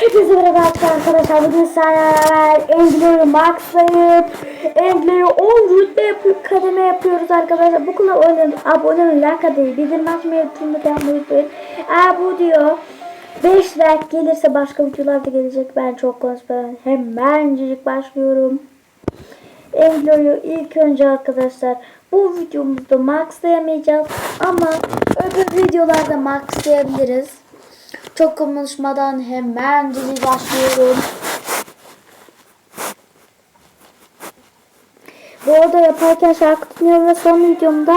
Hepinize merhaba arkadaşlar. Bugün sizlerle Angler'ı maxlayıp Angler'ı 10 rütbe yapıp kademe yapıyoruz arkadaşlar. Bu kadar oynayın. Abone olun. Like atmayı. Bildirim açmayı. Tümü beğenmeyi unutmayın. Eğer bu diyor 5 like gelirse başka videolar da gelecek. Ben çok konuşmadan hemencik başlıyorum. Angler'ı ilk önce arkadaşlar bu videomuzda maxlayamayacağız ama öbür videolarda maxlayabiliriz. Çok konuşmadan hemen dizi başlıyorum. Bu arada yaparken şarkı dinliyorum ve son videomda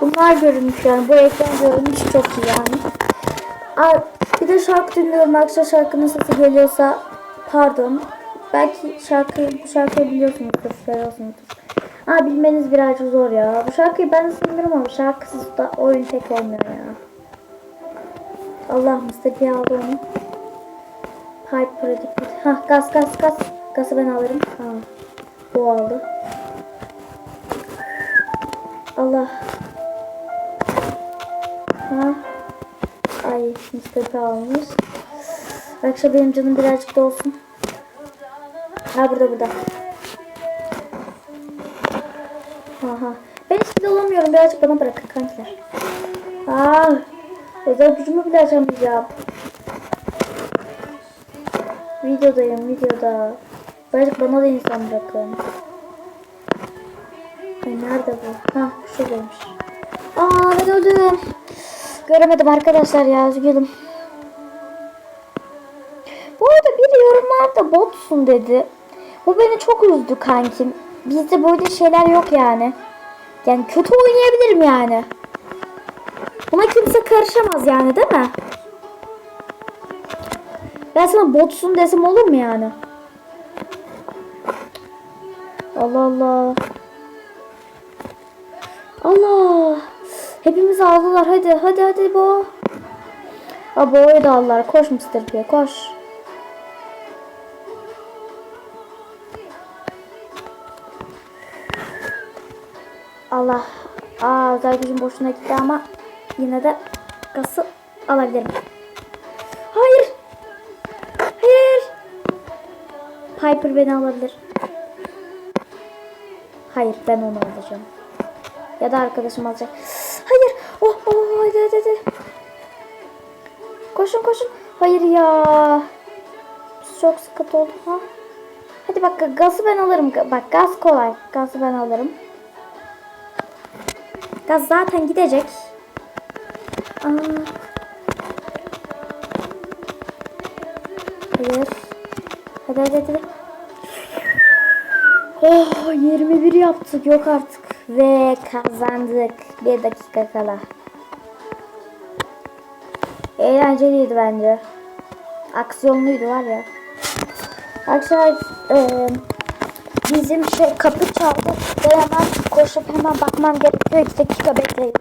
bunlar görünmüş yani. Bu ekran görünmüş çok iyi yani. Bir de şarkı dinliyorum. Akşam şarkı nasıl geliyorsa pardon. Belki şarkıyı, bu şarkıyı biliyorsunuzdur, seviyorsunuzdur. Ama bilmeniz birazcık zor ya. Bu şarkıyı ben de sanırım ama şarkısız da oyun tek olmuyor ya. Allah Mustafa aldı onu. Hyper dikkat. Ha gaz gaz gaz. Gazı ben alırım. Ha. Bu aldı. Allah. Ha. Ay Mustafa almış. Arkadaşlar benim canım birazcık da olsun. Ha burada burada. Aha. Ben hiç olamıyorum. Birazcık bana bırakın kankiler. Aa. Özel gücümü bile açamayacağım. Videodayım videoda. Birazcık bana da insan bırakın. Ay nerede bu? Ha şuradaymış. Aa ben öldüm. Göremedim arkadaşlar ya üzgünüm. Bu arada biri yorumlarda botsun dedi. Bu beni çok üzdü kankim. Bizde böyle şeyler yok yani. Yani kötü oynayabilirim yani. Buna kimse karışamaz yani değil mi? Ben sana botsun desem olur mu yani? Allah Allah. Allah. Hepimizi aldılar. Hadi hadi hadi bo. Aa boyu da aldılar. Koş Mr. P koş. Allah. Aa özel boşuna gitti ama yine de gası alabilirim. Hayır. Hayır. Piper beni alabilir. Hayır ben onu alacağım. Ya da arkadaşım alacak. Hayır. Oh oh hadi hadi hadi. Koşun koşun. Hayır ya. Çok sıkıntı oldu ha. Hadi bak gazı ben alırım. Bak gaz kolay. Gazı ben alırım. Gaz zaten gidecek. Hayır. Hadi hadi hadi. Oh 21 yaptık yok artık. Ve kazandık. Bir dakika kala. Eğlenceliydi bence. Aksiyonluydu var ya. Arkadaşlar e, bizim şey kapı çaldı. Ben hemen koşup hemen bakmam gerekiyor. 2 dakika bekleyin.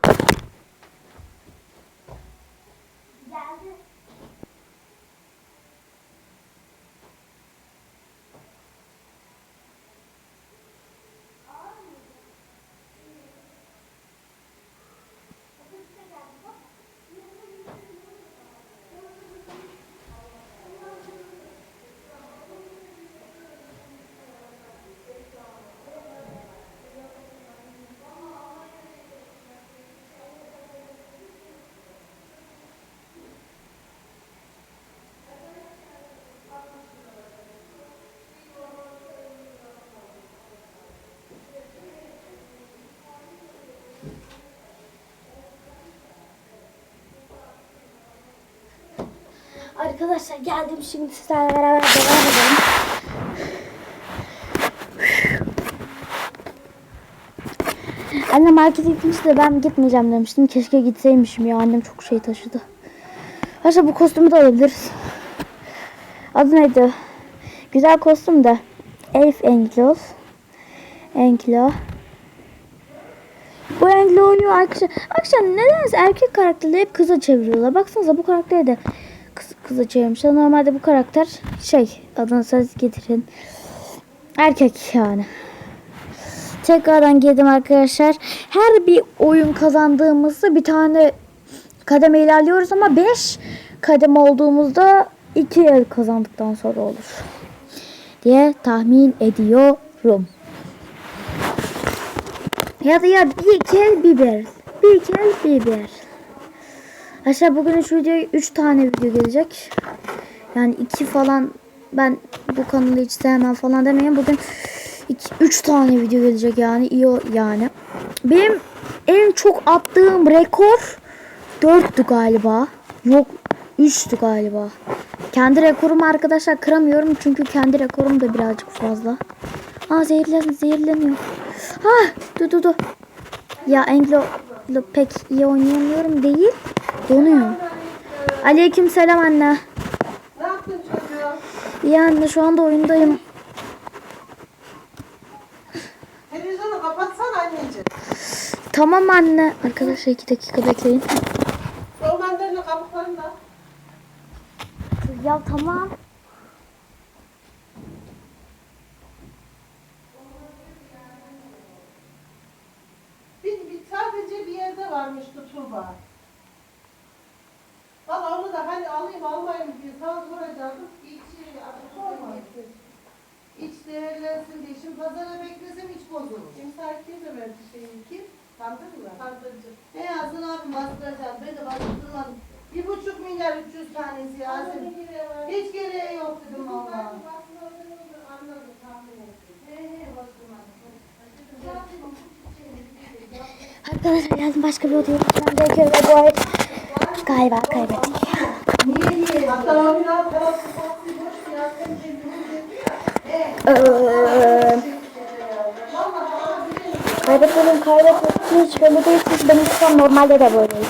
Arkadaşlar geldim şimdi sizlerle beraber devam edelim. Annem markete gitmişti de ben gitmeyeceğim demiştim. Keşke gitseymişim ya. Annem çok şey taşıdı. Arkadaşlar bu kostümü de alabiliriz. Adı neydi? Güzel kostüm de. Elf Anglos. Anglo. Bu Anglo'yu arkadaşlar, arkadaşlar nedense erkek karakterleri hep kıza çeviriyorlar. Baksanıza bu karakteri de kıza çevirmişler. Normalde bu karakter şey adını siz getirin. Erkek yani. Tekrardan girdim arkadaşlar. Her bir oyun kazandığımızda bir tane kademe ilerliyoruz ama 5 kademe olduğumuzda iki el kazandıktan sonra olur. Diye tahmin ediyorum. Ya da ya bir iki el biber. Bir iki el biber. Aşağı bugün şu videoya 3 tane video gelecek. Yani iki falan ben bu kanalı hiç sevmem falan demeyin. Bugün 3 tane video gelecek yani iyi yani. Benim en çok attığım rekor 4'tü galiba. Yok 3'tü galiba. Kendi rekorumu arkadaşlar kıramıyorum çünkü kendi rekorum da birazcık fazla. Aa zehirlen zehirleniyor. Ha dur dur dur. Ya Anglo pek iyi oynayamıyorum değil. Donuyor. Aleyküm selam anne. Ne yaptın çocuğum? İyi anne şu anda oyundayım. Televizyonu kapatsana anneciğim. Tamam anne. Arkadaşlar iki dakika bekleyin. Romanlarını kabuklarını da. Ya tamam. Bir, bir, sadece bir yerde varmıştı Tuğba. Valla onu da alayım almayayım diye sana soracaktım. İç, sormadı. İç değerlensin diye. Şimdi pazara beklesem hiç bozulur. Kimse kim de verdi şeyi kim? Kandırdı mı? Kandırıcı. Ne yazın abi bastıracağım. Ben de bastırmadım. Bir buçuk milyar üç yüz tanesi Yasin. Hiç gereği yok dedim valla. Anladım tahmin ettim. He he bastırmadım. Arkadaşlar geldim başka bir odaya gitmem gerekiyor ve bu ay galiba kaybettik. Kaybetmedim kaybetmedim hiç belli değil. Siz benim an normalde de böyleyim.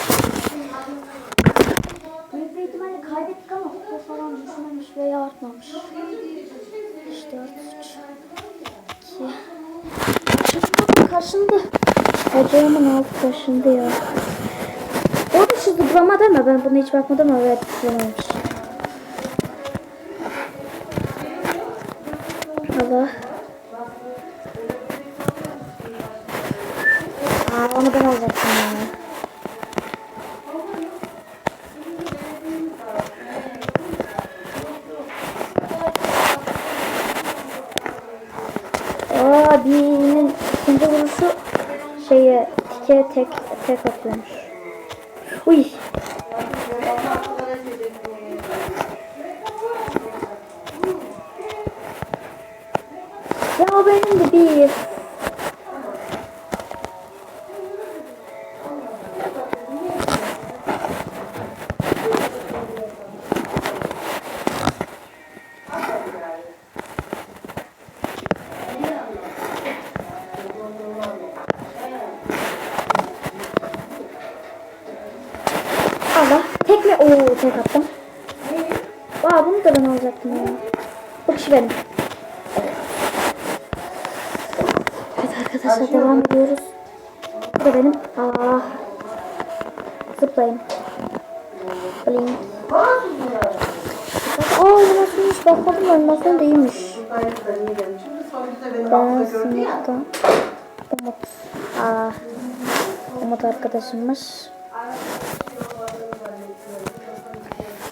Büyük bir ihtimalle kaybettik ama kupa falan düşmemiş veya artmamış. İşte 4, 3, 2, Şurada kaşındı. Bacağımın altı kaşındı ya. O da şu zıplama deme. Ben buna hiç bakmadım ama evet zıplamamış. Aa birinin ikinci vuruşu şeye tike tek tek atıyormuş. Uy. Ya benim de bir. Benim. Evet arkadaşlar devam ediyoruz. Bu da benim. Aa. Zıplayın. Blink. Aa animasyonmuş. Bakmadım animasyon değilmiş. Ben sınıfta Umut. Aa. Umut arkadaşımmış.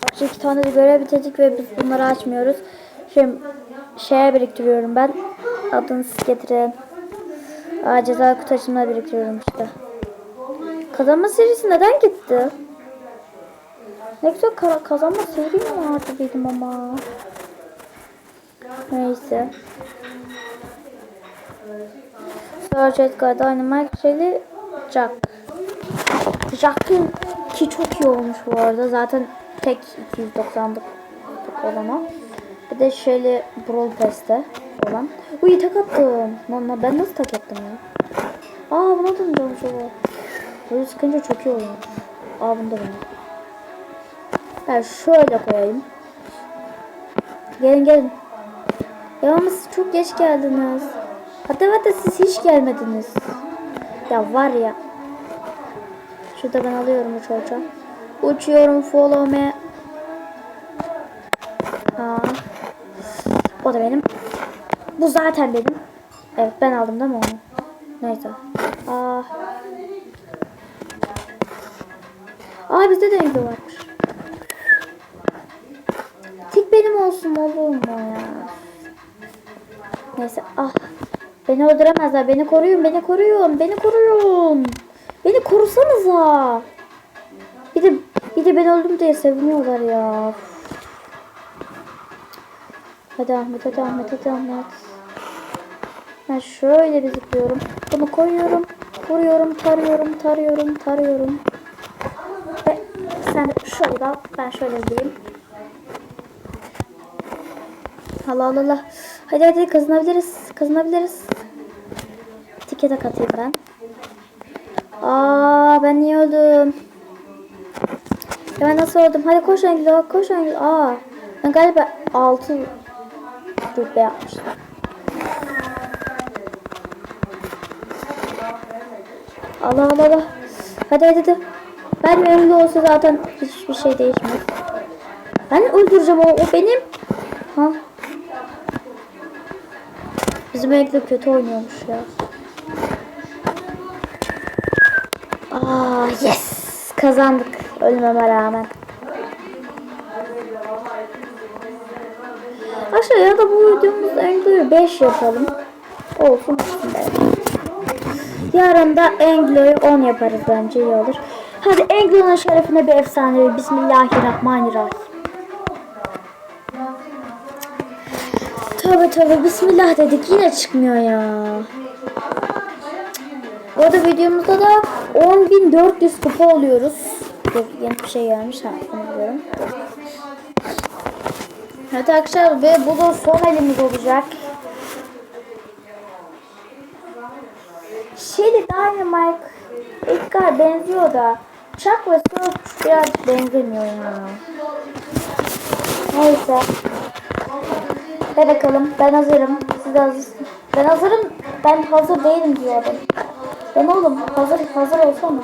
Bak şu iki tane de görev bitirdik ve biz bunları açmıyoruz. Şimdi şeye biriktiriyorum ben. Adını siz getirin. Aa, ceza kutu biriktiriyorum işte. Kazanma serisi neden gitti? Ne güzel ka- kazanma seri mi vardı benim ama. Neyse. Search Edgar Dynamite şeyli Jack. Jack'ın ki çok iyi olmuş bu arada. Zaten tek 290'lık olan o. Bir de şöyle Brawl Pass'te olan. Uy tak attım. Lan ben nasıl tak attım ya? Aa buna da olmuş o? Böyle sıkınca çok iyi oluyor. Aa bunda benim. Ben şöyle koyayım. Gelin gelin. Ya ama siz çok geç geldiniz. Hatta hatta siz hiç gelmediniz. Ya var ya. Şurada ben alıyorum uç uça. Uçuyorum follow me. O da benim. Bu zaten benim. Evet ben aldım değil mi onu? Neyse. Aa. Aa bizde de ilgi varmış. olsun olur mu ya? Neyse ah. Beni öldüremezler. Beni koruyun. Beni koruyun. Beni koruyun. Beni korusanıza. Bir de bir de ben öldüm diye seviniyorlar ya. Hadi Ahmet, hadi Ahmet, hadi Ahmet. Ben şöyle bir zıplıyorum. Bunu koyuyorum. Vuruyorum, tarıyorum, tarıyorum, tarıyorum. Ve sen şöyle al. Ben şöyle gideyim. Allah Allah Allah. Hadi hadi kazanabiliriz. Kazanabiliriz. Tike de katayım ben. Aa ben niye öldüm? Ya ben nasıl öldüm? Hadi koş Angelo, koş Angelo. Aa ben galiba 6 rütbe yapmıştım. Allah Allah. Hadi hadi hadi. Ben önümde olsa zaten hiçbir şey değişmez. Ben öldüreceğim o, o benim. Ha. Bizim Ekle kötü oynuyormuş ya. Aa yes. Kazandık ölmeme rağmen. Arkadaşlar ya da bu videomuzda Anglo'yu 5 yapalım. Olsun. Yarın da Anglo'yu 10 yaparız bence iyi olur. Hadi Anglo'nun şerefine bir efsane. Bismillahirrahmanirrahim. Tövbe tövbe bismillah dedik yine çıkmıyor ya. Bu arada videomuzda da 10.400 kupa oluyoruz. Yeni bir şey gelmiş ha bunu biliyorum. Evet arkadaşlar ve bu da son elimiz olacak. Şeyde Dynamite Edgar benziyor da Chuck ve Surge biraz benzemiyor ya. Neyse. Hadi bakalım ben hazırım. Siz de hazırsınız. Ben hazırım. Ben hazır değilim diyor adam. Ben oğlum hazır hazır olsana.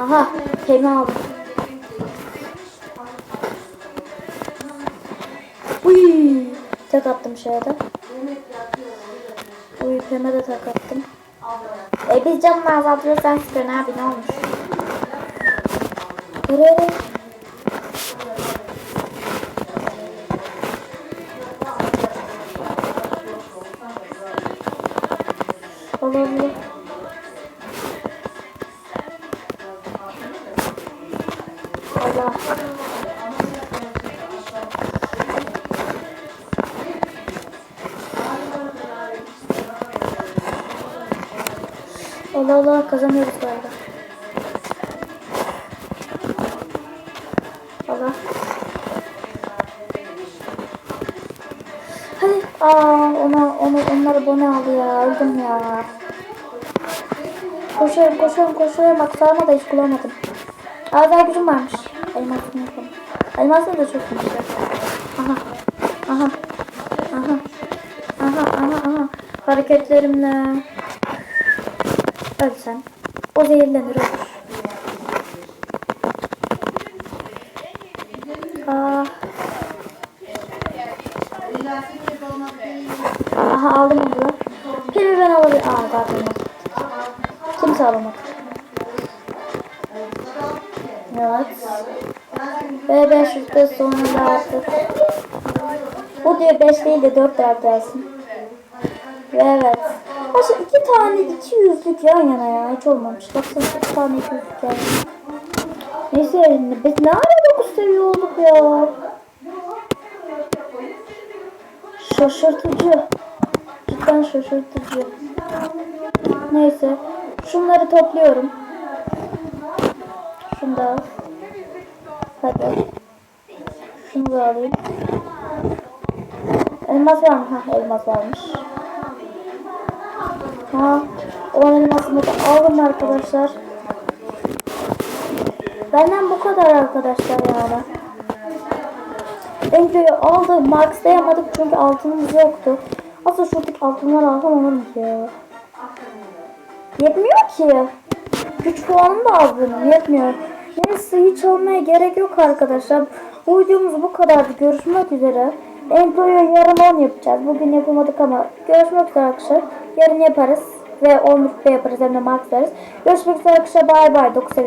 Aha, temi aldım. Uy, tek attım şeye de. Uy, peme de tek attım. E biz canını azaltıyoruz sen süren abi ne olmuş? Nereye? Allah Allah Allah kazanıyoruz galiba. Allah. Hadi. Aa ona onu onları bana aldı ya. Öldüm ya. Koşuyorum koşuyorum koşuyorum. Bak sağıma da hiç kullanmadım. Aa daha gücüm varmış. Elmasını yapalım. Elmasını da çok iyi. Aha. Aha. Aha. Aha aha aha. Hareketlerimle. Ölsen. O zehirlenir olur. Aa. Aha aldım da. Pili ben alabilirim. Aa daha olmaz. Kimse alamadı. Evet. Ve 5 rütbe sonunda artık. Bu diyor 5 değil de 4 daha gelsin. Ve evet. İki tane iki yüzlük yan yana ya. Hiç olmamış. Baksana iki tane iki yüzlük yan yana. Neyse biz ne ara 9 seviye olduk ya. Şaşırtıcı. Cidden şaşırtıcı. Neyse. Şunları topluyorum. Şunu da al. Hadi. Şunu da alayım. Elmas var mı? Ha elmas varmış. Ha, o elmasını da aldım arkadaşlar. Benden bu kadar arkadaşlar yani. Enjoy'u aldım. Max'layamadık çünkü altınımız yoktu. Aslında şuradaki altınları alsam olur ya? Yetmiyor ki. Güç puanım da aldım. Yetmiyor. Neyse hiç almaya gerek yok arkadaşlar. Bu videomuz bu kadardı. Görüşmek üzere. Enjoy'u yarın 10 yapacağız. Bugün yapamadık ama görüşmek üzere arkadaşlar. Yarın yaparız. Ve 10 rütbe yaparız hem de maxlarız. Görüşmek üzere arkadaşlar. Bay bay. 9